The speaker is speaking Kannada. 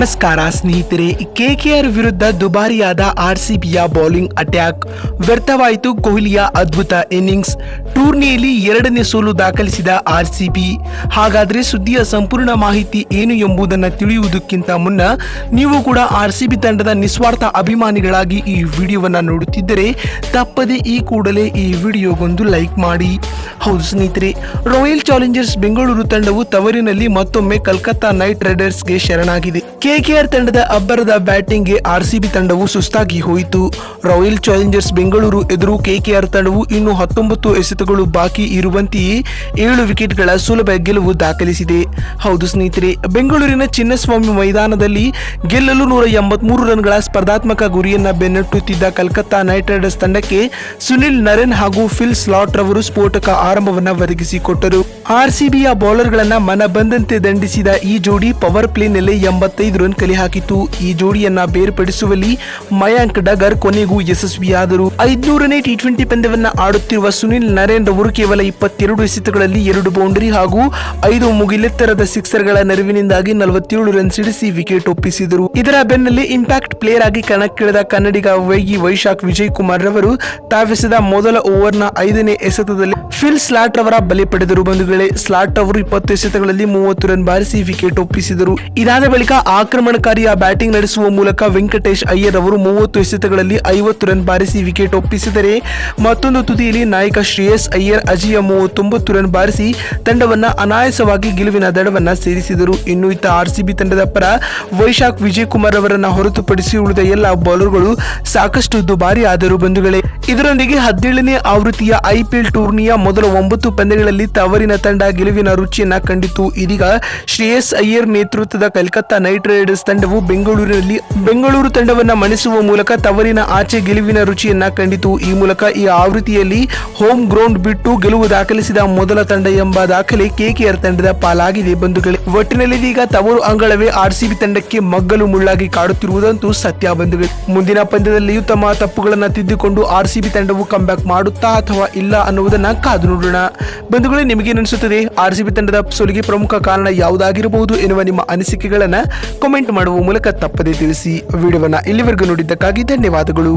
ನಮಸ್ಕಾರ ಸ್ನೇಹಿತರೆ ಕೆ ಕೆ ಆರ್ ವಿರುದ್ಧ ದುಬಾರಿಯಾದ ಆರ್ಸಿಬಿಯ ಬೌಲಿಂಗ್ ಅಟ್ಯಾಕ್ ವ್ಯರ್ಥವಾಯಿತು. ಕೊಹ್ಲಿಯ ಅದ್ಭುತ ಇನ್ನಿಂಗ್ಸ್ ಟೂರ್ನಿಯಲ್ಲಿ ಎರಡನೇ ಸೋಲು ದಾಖಲಿಸಿದ ಆರ್ಸಿಬಿ. ಹಾಗಾದ್ರೆ ಸುದ್ದಿಯ ಸಂಪೂರ್ಣ ಮಾಹಿತಿ ಏನು ಎಂಬುದನ್ನು ತಿಳಿಯುವುದಕ್ಕಿಂತ ಮುನ್ನ ನೀವು ಕೂಡ ಆರ್ಸಿಬಿ ತಂಡದ ನಿಸ್ವಾರ್ಥ ಅಭಿಮಾನಿಗಳಾಗಿ ಈ ವಿಡಿಯೋವನ್ನು ನೋಡುತ್ತಿದ್ದರೆ ತಪ್ಪದೆ ಈ ಕೂಡಲೇ ಈ ವಿಡಿಯೋಗೊಂದು ಲೈಕ್ ಮಾಡಿ. ಹೌದು ಸ್ನೇಹಿತರೆ, ರಾಯಲ್ ಚಾಲೆಂಜರ್ಸ್ ಬೆಂಗಳೂರು ತಂಡವು ತವರಿನಲ್ಲಿ ಮತ್ತೊಮ್ಮೆ ಕಲ್ಕತ್ತಾ ನೈಟ್ ರೈಡರ್ಸ್ಗೆ ಶರಣಾಗಿದೆ. ಕೆಕೆಆರ್ ತಂಡದ ಅಬ್ಬರದ ಬ್ಯಾಟಿಂಗ್ಗೆ ಆರ್ಸಿಬಿ ತಂಡವು ಸುಸ್ತಾಗಿ ಹೋಯಿತು. ರಾಯಲ್ ಚಾಲೆಂಜರ್ಸ್ ಬೆಂಗಳೂರು ಎದುರು ಕೆಕೆಆರ್ ತಂಡವು ಇನ್ನು ಹತ್ತೊಂಬತ್ತು ಎಸೆತಗಳು ಬಾಕಿ ಇರುವಂತೆಯೇ ಏಳು ವಿಕೆಟ್ಗಳ ಸುಲಭ ಗೆಲುವು ದಾಖಲಿಸಿದೆ. ಹೌದು ಸ್ನೇಹಿತರೆ, ಬೆಂಗಳೂರಿನ ಚಿನ್ನಸ್ವಾಮಿ ಮೈದಾನದಲ್ಲಿ ಗೆಲ್ಲಲು ನೂರ ಎಂಬತ್ಮೂರು ರನ್ಗಳ ಸ್ಪರ್ಧಾತ್ಮಕ ಗುರಿಯನ್ನ ಬೆನ್ನಟ್ಟುತ್ತಿದ್ದ ಕಲ್ಕತ್ತಾ ನೈಟ್ ರೈಡರ್ಸ್ ತಂಡಕ್ಕೆ ಸುನಿಲ್ ನರೇನ್ ಹಾಗೂ ಫಿಲ್ ಸ್ಲಾಟ್ ರವರು ಸ್ಫೋಟಕ ಆರಂಭವನ್ನು ಒದಗಿಸಿಕೊಟ್ಟರು. ಆರ್ಸಿಬಿಯ ಬೌಲರ್ಗಳನ್ನ ಮನ ಬಂದಂತೆ ದಂಡಿಸಿದ ಈ ಜೋಡಿ ಪವರ್ ಪ್ಲೇನಲ್ಲಿ ಎಂಬತ್ತೈದು ರನ್ ಕಲೆ ಹಾಕಿತು ಈ ಜೋಡಿಯನ್ನ ಬೇರ್ಪಡಿಸುವಲ್ಲಿ ಮಯಾಂಕ್ ಡಗರ್ ಕೊನೆಗೂ ಯಶಸ್ವಿಯಾದರು. ಐದ್ನೂರನೇ ಟಿ ಟ್ವೆಂಟಿ ಪಂದ್ಯವನ್ನ ಆಡುತ್ತಿರುವ ಸುನಿಲ್ ನರೇಂದ್ರ ಅವರು ಕೇವಲ ಇಪ್ಪತ್ತೆರಡು ಎಸೆತಗಳಲ್ಲಿ ಎರಡು ಬೌಂಡರಿ ಹಾಗೂ ಐದು ಮುಗಿಲೆತ್ತರದ ಸಿಕ್ಸರ್ಗಳ ನೆರವಿನಿಂದಾಗಿ ನಲವತ್ತೇಳು ರನ್ ಸಿಡಿಸಿ ವಿಕೆಟ್ ಒಪ್ಪಿಸಿದರು. ಇದರ ಬೆನ್ನಲ್ಲೇ ಇಂಪ್ಯಾಕ್ಟ್ ಪ್ಲೇಯರ್ ಆಗಿ ಕಣಕ್ಕಿಳಿದ ಕನ್ನಡಿಗ ವೈಗಿ ವೈಶಾಖ್ ವಿಜಯ್ ಕುಮಾರ್ ರವರು ತಾವೆಸೆದ ಮೊದಲ ಓವರ್ನ ಐದನೇ ಎಸೆತದಲ್ಲಿ ಫಿಲ್ ಸ್ಲಾಟ್ ರವರ ಬಲಿ ಪಡೆದರು. ಬಂಧುಗಳೇ ಸ್ಲಾಟ್ ಅವರು ಇಪ್ಪತ್ತು ಎಸೆತಗಳಲ್ಲಿ ಮೂವತ್ತು ರನ್ ಬಾರಿಸಿ ವಿಕೆಟ್ ಒಪ್ಪಿಸಿದರು. ಇದಾದ ಬಳಿಕ ಆಕ್ರಮಣಕಾರಿಯ ಬ್ಯಾಟಿಂಗ್ ನಡೆಸುವ ಮೂಲಕ ವೆಂಕಟೇಶ್ ಅಯ್ಯರ್ ಅವರು ಮೂವತ್ತು ಎಸೆತಗಳಲ್ಲಿ ಐವತ್ತು ರನ್ ಬಾರಿಸಿ ವಿಕೆಟ್ ಒಪ್ಪಿಸಿದರೆ ಮತ್ತೊಂದು ತುದಿಯಲ್ಲಿ ನಾಯಕ ಶ್ರೇಯಸ್ ಅಯ್ಯರ್ ಅಜಿಯ ಮೂವತ್ತೊಂಬತ್ತು ರನ್ ಬಾರಿಸಿ ತಂಡವನ್ನ ಅನಾಯಾಸವಾಗಿ ಗೆಲುವಿನ ದಡವನ್ನ ಸೇರಿಸಿದರು. ಇನ್ನು ಇತ್ತ ಆರ್ಸಿಬಿ ತಂಡದ ಪರ ವೈಶಾಖ್ ವಿಜಯ್ ಕುಮಾರ್ ಅವರನ್ನ ಹೊರತುಪಡಿಸಿ ಉಳಿದ ಎಲ್ಲ ಬೌಲರ್ಗಳು ಸಾಕಷ್ಟು ದುಬಾರಿ ಆದರು ಬಂಧುಗಳೇ. ಇದರೊಂದಿಗೆ ಹದಿನೇಳನೇ ಆವೃತ್ತಿಯ ಐಪಿಎಲ್ ಟೂರ್ನಿಯ ಮೊದಲ ಒಂಬತ್ತು ಪಂದ್ಯಗಳಲ್ಲಿ ತವರಿನ ತಂಡ ಗೆಲುವಿನ ರುಚಿಯನ್ನ ಕಂಡಿತು. ಇದೀಗ ಶ್ರೇಯಸ್ ಅಯ್ಯರ್ ನೇತೃತ್ವದ ಕಲ್ಕತ್ತಾ ನೈಟ್ ರೈಡರ್ಸ್ ತಂಡವು ಬೆಂಗಳೂರಿನಲ್ಲಿ ಬೆಂಗಳೂರು ತಂಡವನ್ನ ಮಣಿಸುವ ಮೂಲಕ ತವರಿನ ಆಚೆ ಗೆಲುವಿನ ರುಚಿಯನ್ನ ಕಂಡಿತು. ಈ ಮೂಲಕ ಈ ಆವೃತ್ತಿಯಲ್ಲಿ ಹೋಮ್ ಗ್ರೌಂಡ್ ಬಿಟ್ಟು ಗೆಲುವು ದಾಖಲಿಸಿದ ಮೊದಲ ತಂಡ ಎಂಬ ದಾಖಲೆ ಕೆಕೆಆರ್ ತಂಡದ ಪಾಲಾಗಿದೆ. ಬಂಧುಗಳೇ ಒಟ್ಟಿನಲ್ಲಿ ಇದೀಗ ತವರು ಅಂಗಳವೇ ಆರ್ಸಿಬಿ ತಂಡಕ್ಕೆ ಮಗ್ಗಲು ಮುಳ್ಳಾಗಿ ಕಾಡುತ್ತಿರುವುದಂತೂ ಸತ್ಯ ಬಂಧುಗಳು. ಮುಂದಿನ ಪಂದ್ಯದಲ್ಲಿಯೂ ತಮ್ಮ ತಪ್ಪುಗಳನ್ನು ತಿದ್ದಿಕೊಂಡು ಆರ್ಸಿಬಿ ತಂಡವು ಕಂಬ್ಯಾಕ್ ಮಾಡುತ್ತಾ ಅಥವಾ ಇಲ್ಲ ಅನ್ನುವುದನ್ನ ಕಾದು ನೋಡೋಣ. ಬಂಧುಗಳೇ ನಿಮಗೆ ಅನಿಸುತ್ತದೆ ಆರ್ಸಿಬಿ ತಂಡದ ಸೋಲಿಗೆ ಪ್ರಮುಖ ಕಾರಣ ಯಾವುದಾಗಿರಬಹುದು ಎನ್ನುವ ನಿಮ್ಮ ಅನಿಸಿಕೆಗಳನ್ನು ಕಮೆಂಟ್ ಮಾಡುವ ಮೂಲಕ ತಪ್ಪದೇ ತಿಳಿಸಿ. ವಿಡಿಯೋವನ್ನು ಇಲ್ಲಿವರೆಗೂ ನೋಡಿದ್ದಕ್ಕಾಗಿ ಧನ್ಯವಾದಗಳು.